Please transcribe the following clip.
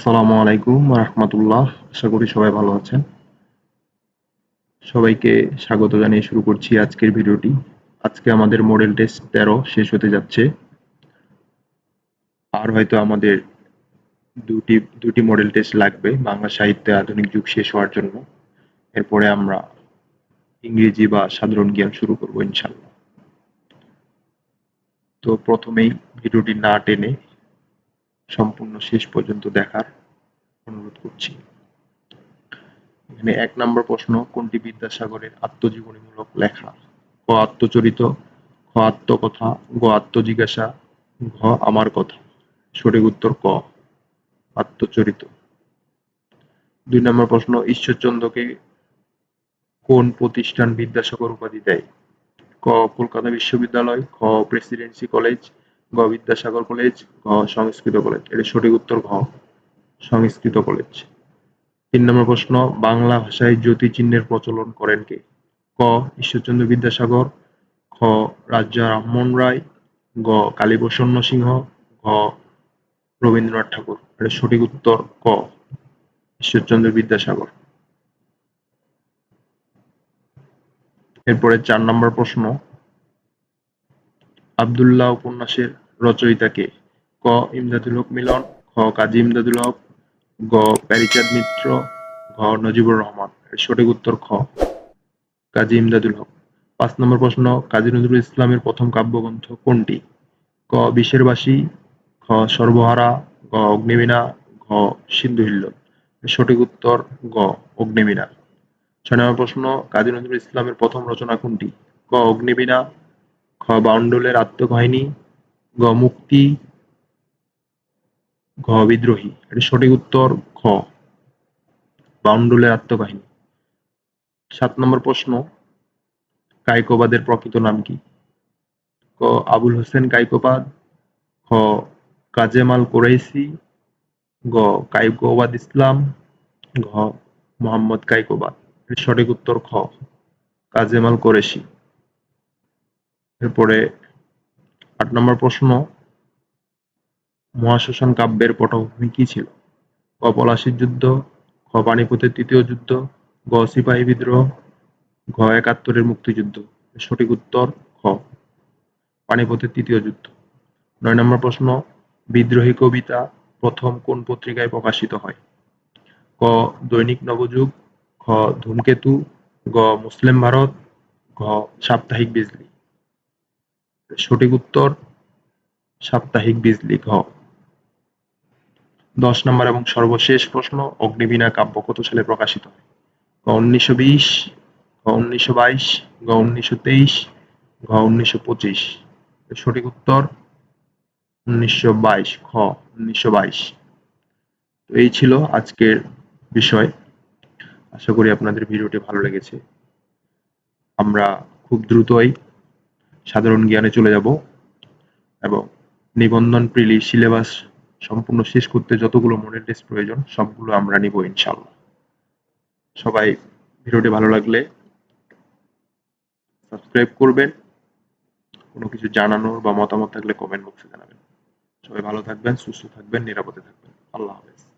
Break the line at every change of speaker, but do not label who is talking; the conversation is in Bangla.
আসসালামু আলাইকুম রহমতুল্লাহ। আশা করি সবাই ভালো আছেন। সবাইকে স্বাগত জানিয়ে শুরু করছি আজকের ভিডিওটি। আজকে আমাদের মডেল টেস্ট তেরো শেষ হতে যাচ্ছে। আর হয়তো আমাদের দুটি দুটি মডেল টেস্ট লাগবে। বাংলা সাহিত্যে আধুনিক যুগ শেষ হওয়ার জন্য। এরপরে আমরা ইংরেজি বা সাধারণ জ্ঞান শুরু করব ইনশাল্লাহ তো প্রথমেই ভিডিওটি না টেনে সম্পূর্ণ শেষ পর্যন্ত দেখার অনুরোধ করছি। এখানে এক নম্বর প্রশ্ন, কোনটি বিদ্যাসাগরের আত্মজীবনীমূলক লেখা? ক, আত্মচরিত, খ, আত্মকথা, গ, আত্মজিজ্ঞাসা, ঘ, আমার কথা। সঠিক উত্তর ক, আত্মচরিত। দুই নম্বর প্রশ্ন, ঈশ্বরচন্দ্রকে কোন প্রতিষ্ঠান বিদ্যাসাগর উপাধি দেয়? ক, কলকাতা বিশ্ববিদ্যালয়, খ, প্রেসিডেন্সি কলেজ গ বিদ্যাসাগর কলেজ ঘ সংস্কৃত কলেজ। এর সঠিক উত্তর ঘ, সংস্কৃত কলেজ। তিন নম্বর প্রশ্ন, বাংলা ভাষায় জ্যোতি চিহ্নের প্রচলন করেন কে? ক, ঈশ্বরচন্দ্র বিদ্যাসাগর, খ রাজা রামমোহন রায়, গ, কালীপ্রসন্ন সিংহ, ঘ, রবীন্দ্রনাথ ঠাকুর। এর সঠিক উত্তর ক, ঈশ্বরচন্দ্র বিদ্যাসাগর। এরপরে চার নম্বর প্রশ্ন আবদুল্লাহ উপন্যাসের রচয়িতা কে ইমদাদুল হক মিলন, খ কাজী ইমদাদুল হক, গ প্যারিচাঁদ মিত্র, ঘ নজিবুর রহমান। সঠিক উত্তর খ। কাজী ইমদাদুল হক। পাঁচ নম্বর প্রশ্ন, কাজী নজরুল ইসলামের প্রথম কাব্যগ্রন্থ কোনটি? ক বিশের বাসী, খ সর্বহারা, গ অগ্নিবীণা, ঘ সিন্ধু হিল্লোল। সঠিক উত্তর, গ অগ্নিবীণা। ছয় নম্বর প্রশ্ন, কাজী নজরুল ইসলামের প্রথম রচনা কোনটি? ক অগ্নিবীণা খ বাউন্ডুলের আত্মকাহিনী গ মুক্তি ঘ বিদ্রোহী। এর সঠিক উত্তর খ বাউন্ডুলের আত্মকাহিনী সাত নম্বর প্রশ্ন কায়কোবাদের প্রকৃত নাম কি? ক, আবুল হোসেন কায়কোবাদ খ, কাজেমাল কোরাইসি গ কায়কোবাদ ইসলাম, ঘ, মোহাম্মদ কায়কোবাদ সঠিক উত্তর খ কাজেমাল কোরেশি এরপরে আট নম্বর প্রশ্ন মহাশোষণ কাব্যের পটভূমি কি ছিল? ক, পলাশির যুদ্ধ, খ, পানিপথের তৃতীয় যুদ্ধ, গ, সিপাহী বিদ্রোহ, ঘ, একাত্তরের মুক্তিযুদ্ধ। সঠিক উত্তর খ, পানিপথের তৃতীয় যুদ্ধ। নয় নম্বর প্রশ্ন, বিদ্রোহী কবিতা প্রথম কোন পত্রিকায় প্রকাশিত হয়? ক, দৈনিক নবযুগ, খ, ধূমকেতু, গ, মুসলিম ভারত, ঘ, সাপ্তাহিক বিজলি। সঠিক উত্তর সাপ্তাহিক বিজলি ঘ দশ নম্বর এবং সর্বশেষ প্রশ্ন, অগ্নিবীণা কাব্য কত সালে প্রকাশিত হয়? গ উনিশশো বিশ, ঘ উনিশশো বাইশ গ উনিশশো তেইশ, ঘ উনিশশো পঁচিশ। সঠিক উত্তর উনিশশো বাইশ, খ উনিশশো বাইশ। তো এই ছিল আজকের বিষয়। আশা করি আপনাদের ভিডিওটি ভালো লেগেছে। আমরা খুব দ্রুতই সাধারণ জ্ঞানে চলে যাব এবং নিবন্ধন, প্রিলি, সিলেবাস সম্পূর্ণ শেষ করতে যতগুলো মডেল টেস্ট প্রয়োজন, সবগুলো আমরা নিব ইনশাল্লাহ সবাই ভিডিওটি ভালো লাগলে সাবস্ক্রাইব করবেন। কোনো কিছু জানানোর বা মতামত থাকলে কমেন্ট বক্সে জানাবেন। সবাই ভালো থাকবেন, সুস্থ থাকবেন, নিরাপদে থাকবেন। আল্লাহ হাফেজ।